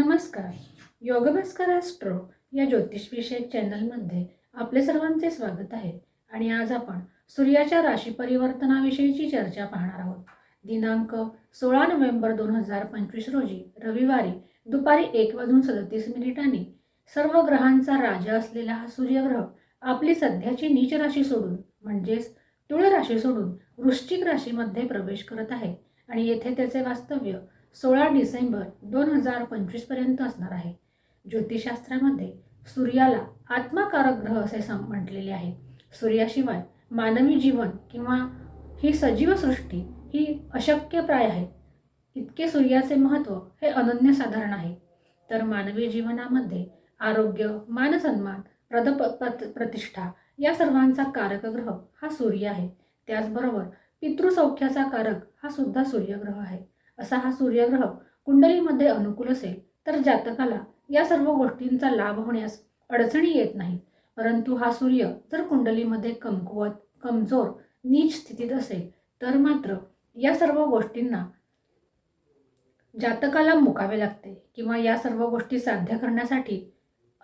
नमस्कार. योगभास्कर ॲस्ट्रो या ज्योतिषविषयक चॅनलमध्ये आपले सर्वांचे स्वागत आहे आणि आज आपण सूर्याच्या राशी परिवर्तनाविषयीची चर्चा पाहणार आहोत. दिनांक सोळा नोव्हेंबर दोन हजार पंचवीस रोजी रविवारी दुपारी एक वाजून सदतीस मिनिटांनी सर्व ग्रहांचा राजा असलेला हा सूर्यग्रह आपली सध्याची नीच राशी सोडून म्हणजेच तुळ राशी सोडून वृश्चिक राशीमध्ये प्रवेश करत आहे आणि येथे त्याचे वास्तव्य सोळा डिसेंबर दोन हजार पंचवीसपर्यंत असणार आहे. ज्योतिषशास्त्रामध्ये सूर्याला आत्मकारक ग्रह असे सम म्हटलेले आहे. सूर्याशिवाय मानवी जीवन किंवा ही सजीव सृष्टी ही अशक्यप्राय आहे. इतके सूर्याचे महत्त्व हे अनन्यसाधारण आहे. तर मानवी जीवनामध्ये आरोग्य मानसन्मान प्रदप प्रतिष्ठा या सर्वांचा कारक ग्रह हा सूर्य आहे. त्याचबरोबर पितृसौख्याचा कारक हा सुद्धा सूर्यग्रह आहे. असा हा सूर्यग्रह कुंडलीमध्ये अनुकूल असेल तर जातकाला या सर्व गोष्टींचा लाभ होण्यास अडचणी येत नाहीत. परंतु हा सूर्य जर कुंडलीमध्ये कमकुवत कमजोर नीच स्थितीत असेल तर मात्र या सर्व गोष्टींना जातकाला मुकावे लागते किंवा या सर्व गोष्टी साध्य करण्यासाठी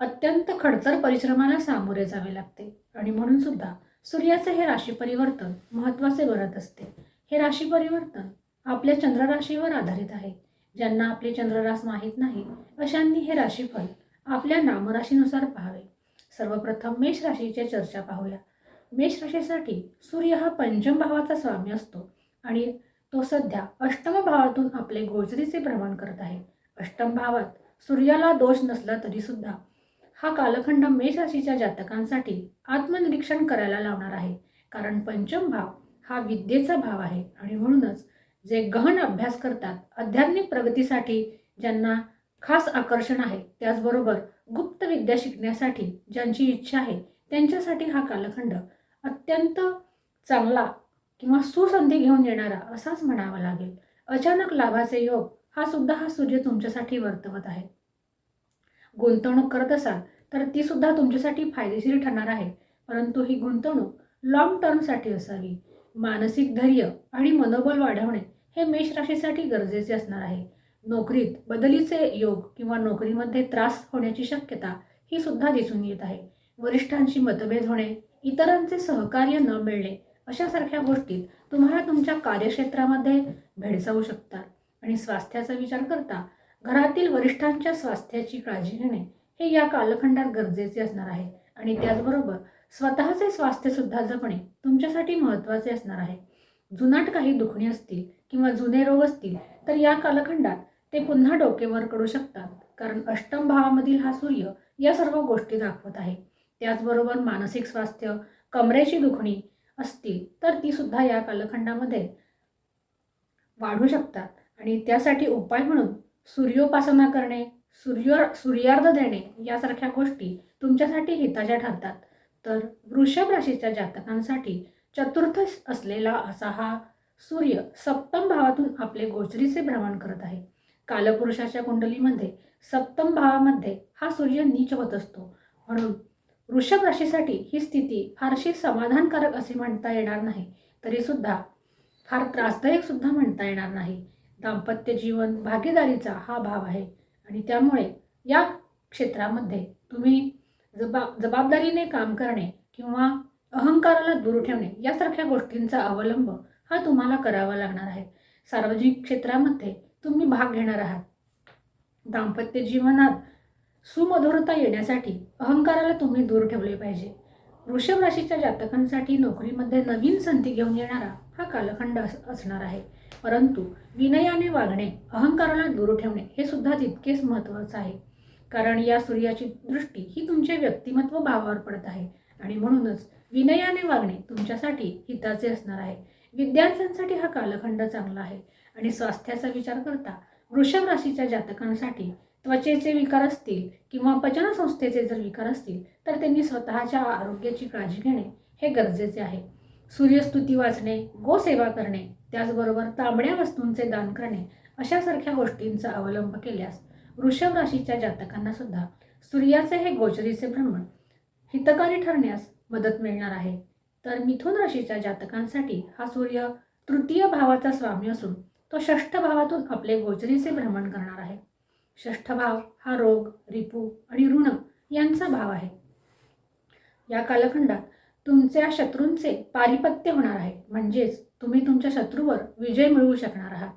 अत्यंत खडतर परिश्रमाला सामोरे जावे लागते. आणि म्हणून सुद्धा सूर्याचे हे राशी परिवर्तन महत्त्वाचे बनत असते. हे राशी परिवर्तन आपल्या चंद्रराशीवर आधारित आहे. ज्यांना आपले चंद्ररास माहीत नाही अशांनी हे राशीफल आपल्या नामराशीनुसार पाहावे. सर्वप्रथम मेष राशीच्या चर्चा पाहूया. मेष राशीसाठी सूर्य हा पंचम भावाचा स्वामी असतो आणि तो सध्या अष्टम भावातून आपले गोजरीचे भ्रमण करत आहे. अष्टम भावात सूर्याला दोष नसला तरीसुद्धा हा कालखंड मेष राशीच्या जातकांसाठी आत्मनिरीक्षण करायला लावणार आहे. कारण पंचम भाव हा विद्येचा भाव आहे आणि म्हणूनच जे गहन अभ्यास करतात आध्यात्मिक प्रगतीसाठी ज्यांना खास आकर्षण आहे त्याचबरोबर गुप्त विद्या शिकण्यासाठी ज्यांची इच्छा आहे त्यांच्यासाठी हा कालखंड अत्यंत चांगला किंवा सुसंधी घेऊन येणारा असाच म्हणावा लागेल. अचानक लाभाचे योग हा सुद्धा हा सूर्य तुमच्यासाठी वर्तवत आहे. गुंतवणूक करत असाल तर ती सुद्धा तुमच्यासाठी फायदेशीर ठरणार आहे परंतु ही गुंतवणूक लॉंग टर्मसाठी असावी. मानसिक धैर्य आणि मनोबल वाढवणे हे मेष राशीसाठी गरजेचे असणार आहे. नोकरीत बदलीचे योग किंवा नोकरीमध्ये त्रास होण्याची शक्यता ही सुद्धा दिसून येत आहे. वरिष्ठांशी मतभेद होणे इतरांचे सहकार्य न मिळणे अशासारख्या गोष्टीत तुम्हाला तुमच्या कार्यक्षेत्रामध्ये भेडसावू शकतात आणि स्वास्थ्याचा विचार करता घरातील वरिष्ठांच्या स्वास्थ्याची काळजी घेणे हे या कालखंडात गरजेचे असणार आहे. आणि त्याचबरोबर स्वतःचे स्वास्थ्यसुद्धा जपणे तुमच्यासाठी महत्त्वाचे असणार आहे. जुनाट काही दुखणी असतील किंवा जुने रोग असतील तर या कालखंडात ते पुन्हा डोकेवर कडू शकतात. कारण अष्टम भावामधील हा सूर्य या सर्व गोष्टी दाखवत आहे. त्याचबरोबर मानसिक स्वास्थ्य कमरेची दुखणी असतील तर ती सुद्धा या कालखंडामध्ये वाढू शकतात. आणि त्यासाठी उपाय म्हणून सूर्योपासना करणे सूर्य सूर्यार्ध देणे यासारख्या गोष्टी तुमच्यासाठी हिताच्या ठरतात. तर वृषभ राशीच्या जातकांसाठी चतुर्थ असलेला असा हा सूर्य सप्तम भावातून आपले गोचरीचे भ्रमण करत आहे. कालपुरुषाच्या कुंडलीमध्ये सप्तम भावामध्ये हा सूर्य नीच होत असतो. म्हणून वृषभ राशीसाठी ही स्थिती फारशी समाधानकारक असे म्हणता येणार नाही. तरीसुद्धा फार त्रासदायक सुद्धा म्हणता येणार नाही. दाम्पत्य जीवन भागीदारीचा हा भाव आहे. आणि त्यामुळे या क्षेत्रामध्ये तुम्ही जबा जबाबदारीने काम करणे किंवा अहंकाराला दूर ठेवणे यासारख्या गोष्टींचा अवलंब हा तुम्हाला करावा लागणार आहे. सार्वजनिक क्षेत्रामध्ये तुम्ही भाग घेणार आहात. दाम्पत्य जीवनात सुमधुरता येण्यासाठी अहंकाराला तुम्ही दूर ठेवले पाहिजे. वृषभ राशीच्या जातकांसाठी नोकरीमध्ये नवीन संधी घेऊन येणारा हा कालखंड अस असणार आहे. परंतु विनयाने वागणे अहंकाराला दूर ठेवणे हे सुद्धा तितकेच महत्त्वाचं आहे. कारण या सूर्याची दृष्टी ही तुमचे व्यक्तिमत्व भावावर पडत आहे. आणि म्हणूनच विनयाने वागणे तुमच्यासाठी हिताचे असणार आहे. विद्यार्थ्यांसाठी हा कालखंड चांगला आहे. आणि स्वास्थ्याचा विचार करता वृषभ राशीच्या जातकांसाठी त्वचेचे विकार असतील किंवा पचनसंस्थेचे जर विकार असतील तर त्यांनी स्वतःच्या आरोग्याची काळजी घेणे हे गरजेचे आहे. सूर्यस्तुती वाचणे गोसेवा करणे त्याचबरोबर तांबड्या वस्तूंचे दान करणे अशासारख्या गोष्टींचा अवलंब केल्यास वृषभ राशीच्या जातकांना सुद्धा सूर्याचे हे गोचरीचे भ्रमण हितकारी ठरण्यास मदत मिळणार आहे. तर मिथुन राशीच्या जातकांसाठी हा सूर्य तृतीय भावाचा स्वामी असून तो षष्ठ भावातून आपले गोचरीचे भ्रमण करणार आहे. षष्ठ भाव हा रोग रिपू आणि ऋण यांचा भाव आहे. या कालखंडात तुमच्या शत्रूंचे पारिपत्य होणार आहे. म्हणजेच तुम्ही तुमच्या शत्रूवर विजय मिळवू शकणार आहात.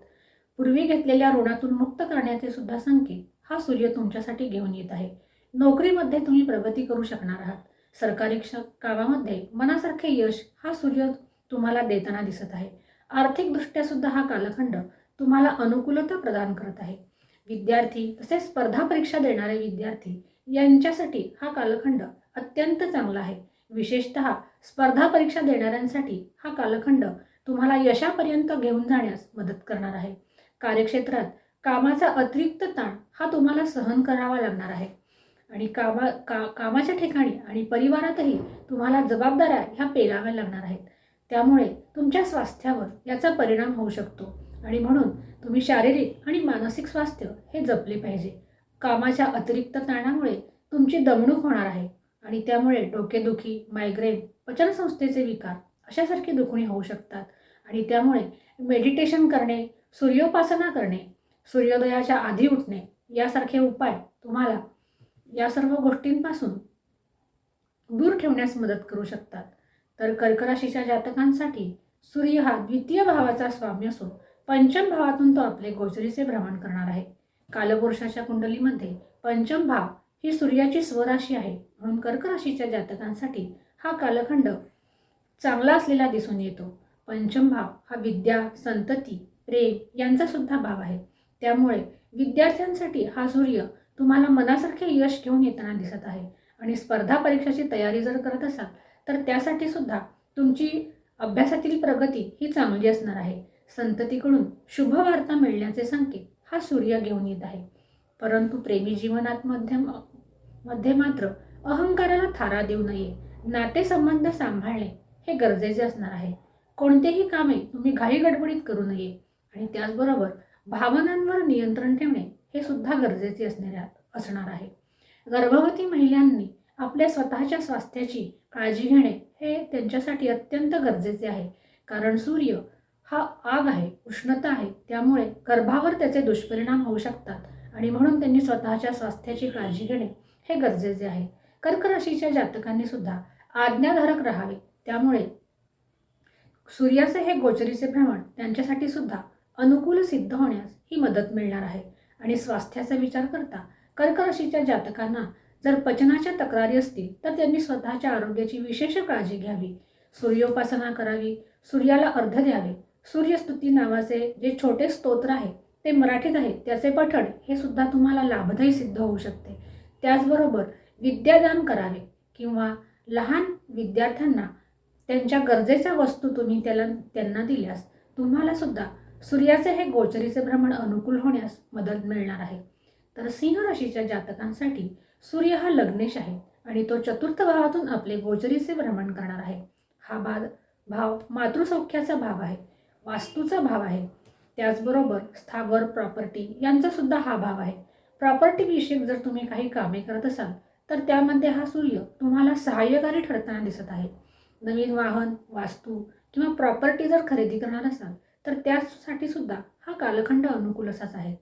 पूर्वी घेतलेल्या ऋणातून मुक्त करण्याचे सुद्धा संकेत हा सूर्य तुमच्यासाठी घेऊन येत आहे. नोकरीमध्ये तुम्ही प्रगती करू शकणार आहात. सरकारी कामामध्ये मनासारखे यश हा सूर्य तुम्हाला देताना दिसत आहे. आर्थिकदृष्ट्या सुद्धा हा कालखंड तुम्हाला अनुकूलता प्रदान करत आहे. विद्यार्थी तसेच स्पर्धा परीक्षा देणारे विद्यार्थी यांच्यासाठी हा कालखंड अत्यंत चांगला आहे. विशेषत स्पर्धा परीक्षा देणाऱ्यांसाठी हा कालखंड तुम्हाला यशापर्यंत घेऊन जाण्यास मदत करणार आहे. कार्यक्षेत्रात कामाचा अतिरिक्त ताण हा तुम्हाला सहन करावा लागणार आहे. आणि कामा का कामाच्या ठिकाणी आणि परिवारातही तुम्हाला जबाबदाऱ्या ह्या पेलाव्या लागणार आहेत. त्यामुळे तुमच्या स्वास्थ्यावर याचा परिणाम होऊ शकतो. आणि म्हणून तुम्ही शारीरिक आणि मानसिक स्वास्थ्य हे जपले पाहिजे. कामाच्या अतिरिक्त ताणामुळे तुमची दमणूक होणार आहे. आणि त्यामुळे डोकेदुखी मायग्रेन पचनसंस्थेचे विकार अशासारखी दुखणी होऊ शकतात. आणि त्यामुळे मेडिटेशन करणे सूर्योपासना करणे सूर्योदयाच्या आधी उठणे यासारखे उपाय तुम्हाला या सर्व गोष्टींपासून दूर ठेवण्यास मदत करू शकतात. तर कर्कराशीच्या जातकांसाठी सूर्य हा द्वितीय भावाचा स्वामी असून पंचम भावातून तो आपले गोचरीचे भ्रमण करणार आहे. कालपुरुषाच्या कुंडलीमध्ये पंचम भाव ही सूर्याची स्वराशी आहे. म्हणून कर्कराशीच्या जातकांसाठी हा कालखंड चांगला असलेला दिसून येतो. पंचम भाव हा विद्या संतती प्रेम यांचा सुद्धा भाव आहे. त्यामुळे विद्यार्थ्यांसाठी हा सूर्य तुम्हाला मनासारखे यश घेऊन येताना दिसत आहे. आणि स्पर्धा परीक्षाची तयारी जर करत असाल तर त्यासाठी सुद्धा तुमची अभ्यासातील प्रगती ही चांगली असणार आहे. संततीकडून शुभ वार्ता मिळण्याचे संकेत हा सूर्य घेऊन येत आहे. परंतु प्रेमी जीवनात मध्यममध्ये मात्र अहंकाराला थारा देऊ नये नातेसंबंध सांभाळणे हे गरजेचे असणार आहे. कोणतेही कामे तुम्ही घाई गडबडीत करू नये. आणि त्याचबरोबर भावनांवर नियंत्रण ठेवणे हे सुद्धा गरजेचे असणाऱ्या असणार आहे. गर्भवती महिलांनी आपल्या स्वतःच्या स्वास्थ्याची काळजी घेणे हे त्यांच्यासाठी अत्यंत गरजेचे आहे. कारण सूर्य हा आग आहे उष्णता आहे त्यामुळे गर्भावर त्याचे दुष्परिणाम होऊ शकतात आणि म्हणून त्यांनी स्वतःच्या स्वास्थ्याची काळजी घेणे हे गरजेचे आहे. कर्क राशीच्या जातकांनी सुद्धा आज्ञाधारक राहावे त्यामुळे सूर्याचे हे गोचरीचे भ्रमण त्यांच्यासाठी सुद्धा अनुकूल सिद्ध होण्यास ही मदत मिळणार आहे. आणि स्वास्थ्याचा विचार करता कर्कराशीच्या जातकांना जर पचनाच्या तक्रारी असतील तर त्यांनी स्वतःच्या आरोग्याची विशेष काळजी घ्यावी. सूर्योपासना करावी सूर्याला अर्ध द्यावे. सूर्यस्तुती नावाचे जे छोटे स्तोत्र आहे ते मराठीत आहे त्याचे पठण हे सुद्धा तुम्हाला लाभदायी सिद्ध होऊ शकते. त्याचबरोबर विद्यादान करावे किंवा लहान विद्यार्थ्यांना त्यांच्या गरजेच्या वस्तू तुम्ही त्याला त्यांना दिल्यास तुम्हाला सुद्धा सूर्याचे हे गोचरीचे भ्रमण अनुकूल होण्यास मदत मिळणार आहे. तर सिंह राशीच्या जातकांसाठी सूर्य हा लग्नेश आहे आणि तो चतुर्थ भावातून आपले गोचरीचे भ्रमण करणार आहे. हा भाग भाव मातृसौख्याचा भाव आहे वास्तूचा भाव आहे. त्याचबरोबर स्थावर प्रॉपर्टी यांचा सुद्धा हा भाव आहे. प्रॉपर्टीविषयक जर तुम्ही काही कामे करत असाल तर त्यामध्ये हा सूर्य तुम्हाला सहाय्यकारी ठरताना दिसत आहे. नवीन वाहन वास्तू किंवा प्रॉपर्टी जर खरेदी करणार असाल तर त्यासाठी सुद्धा हा कालखंड अनुकूल असाच आहे.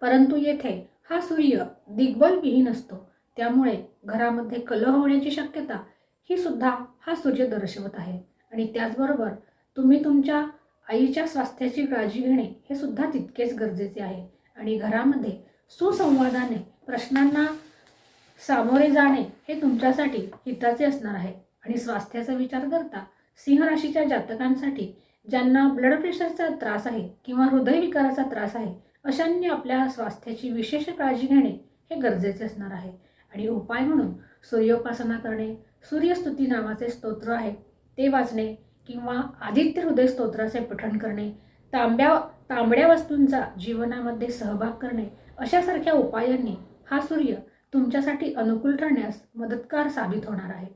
परंतु येथे हा सूर्य दिग्बल विहीन असतो. त्यामुळे घरामध्ये कलह होण्याची शक्यता ही सुद्धा हा सूर्य दर्शवत आहे. आणि त्याचबरोबर तुम्ही तुमच्या आईच्या स्वास्थ्याची काळजी घेणे हे सुद्धा तितकेच गरजेचे आहे. आणि घरामध्ये सुसंवादाने प्रश्नांना सामोरे जाणे हे तुमच्यासाठी हिताचे असणार आहे. आणि स्वास्थ्याचा विचार करता सिंह राशीच्या जातकांसाठी ज्यांना ब्लड प्रेशरचा त्रास आहे किंवा हृदयविकाराचा त्रास आहे अशांनी आपल्या स्वास्थ्याची विशेष काळजी घेणे हे गरजेचे असणार आहे. आणि उपाय म्हणून सूर्योपासना करणे सूर्यस्तुती नावाचे स्तोत्र आहे ते वाचणे किंवा आदित्य हृदय स्तोत्राचे पठण करणे तांब्या तांबड्या वस्तूंचा जीवनामध्ये सहभाग करणे अशासारख्या उपायांनी हा सूर्य तुमच्यासाठी अनुकूल ठरण्यास मदतकार साबित होणार आहे.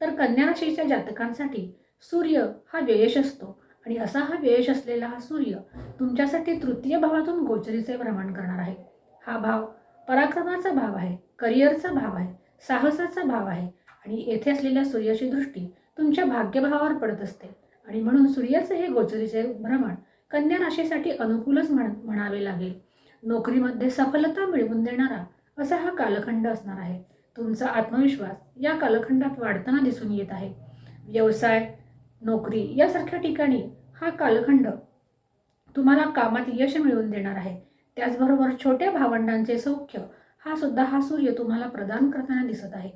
तर कन्या राशीच्या जातकांसाठी सूर्य हा व्ययश असतो. आणि असा हा व्ययश असलेला हा सूर्य तुमच्यासाठी तृतीय भावातून गोचरीचे भ्रमण करणार आहे. हा भाव पराक्रमाचा भाव आहे करिअरचा भाव आहे साहसाचा भाव आहे आणि येथे असलेल्या सूर्याची दृष्टी तुमच्या भाग्यभावावर पडत असते. आणि म्हणून सूर्याचे हे गोचरीचे भ्रमण कन्या राशीसाठी अनुकूलच म्हण म्हणावे लागेल. नोकरीमध्ये सफलता मिळवून देणारा असा हा कालखंड असणार आहे. तुमचा आत्मविश्वास या कालखंडात वाढताना दिसून येत आहे. व्यवसाय नोकरी यासारख्या ठिकाणी हा कालखंड तुम्हाला कामात यश मिळवून देणार आहे. त्याचबरोबर छोट्या भावंडांचे सौख्य हा सुद्धा हा सूर्य तुम्हाला प्रदान करताना दिसत आहे.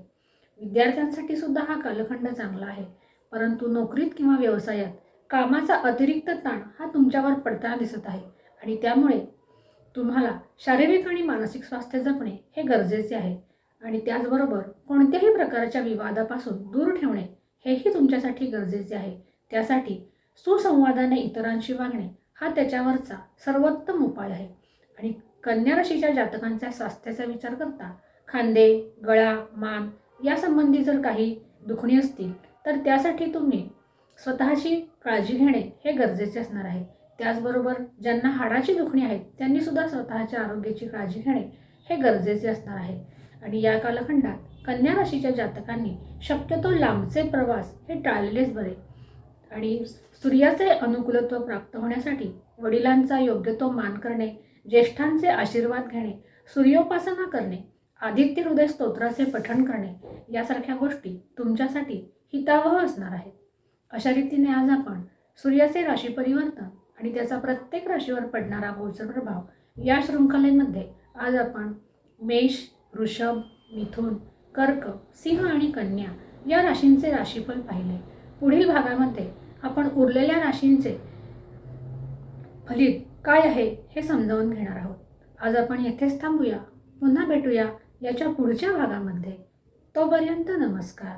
विद्यार्थ्यांसाठी सुद्धा हा कालखंड चांगला आहे. परंतु नोकरीत किंवा व्यवसायात कामाचा अतिरिक्त ताण हा तुमच्यावर पडताना दिसत आहे आणि त्यामुळे तुम्हाला शारीरिक आणि मानसिक स्वास्थ्य जपणे हे गरजेचे आहे. आणि त्याचबरोबर कोणत्याही प्रकारच्या विवादापासून दूर ठेवणे हेही तुमच्यासाठी गरजेचे आहे. त्यासाठी सुसंवादाने इतरांशी वागणे हा त्याच्यावरचा सर्वोत्तम उपाय आहे. आणि कन्या राशीच्या जातकांच्या स्वास्थ्याचा विचार करता खांदे गळा मान यासंबंधी जर काही दुखणी असतील तर त्यासाठी तुम्ही स्वतःची काळजी घेणे हे गरजेचे असणार आहे. त्याचबरोबर ज्यांना हाडाची दुखणी आहेत त्यांनीसुद्धा स्वतःच्या आरोग्याची काळजी घेणे हे गरजेचे असणार आहे. आणि या कालखंडात कन्या राशीच्या जातकांनी शक्यतो लांबचे प्रवास हे टाळलेलेच बरे. आणि सूर्याचे अनुकूलत्व प्राप्त होण्यासाठी वडिलांचा योग्य तो मान करणे ज्येष्ठांचे आशीर्वाद घेणे सूर्योपासना करणे आदित्य हृदय स्तोत्राचे पठण करणे यासारख्या गोष्टी तुमच्यासाठी हितावह असणार आहेत. अशा रीतीने आज आपण सूर्याचे राशी परिवर्तन आणि त्याचा प्रत्येक राशीवर पडणारा गोचर प्रभाव या शृंखलेमध्ये आज आपण मेष वृषभ मिथुन कर्क सिंह आणि कन्या या राशींचे राशीफल पाहिले. पुढील भागामध्ये आपण उरलेल्या राशींचे फलित काय आहे हे समजावून घेणार आहोत. आज आपण येथेच थांबूया पुन्हा भेटूया याच्या पुढच्या भागामध्ये. तोपर्यंत नमस्कार.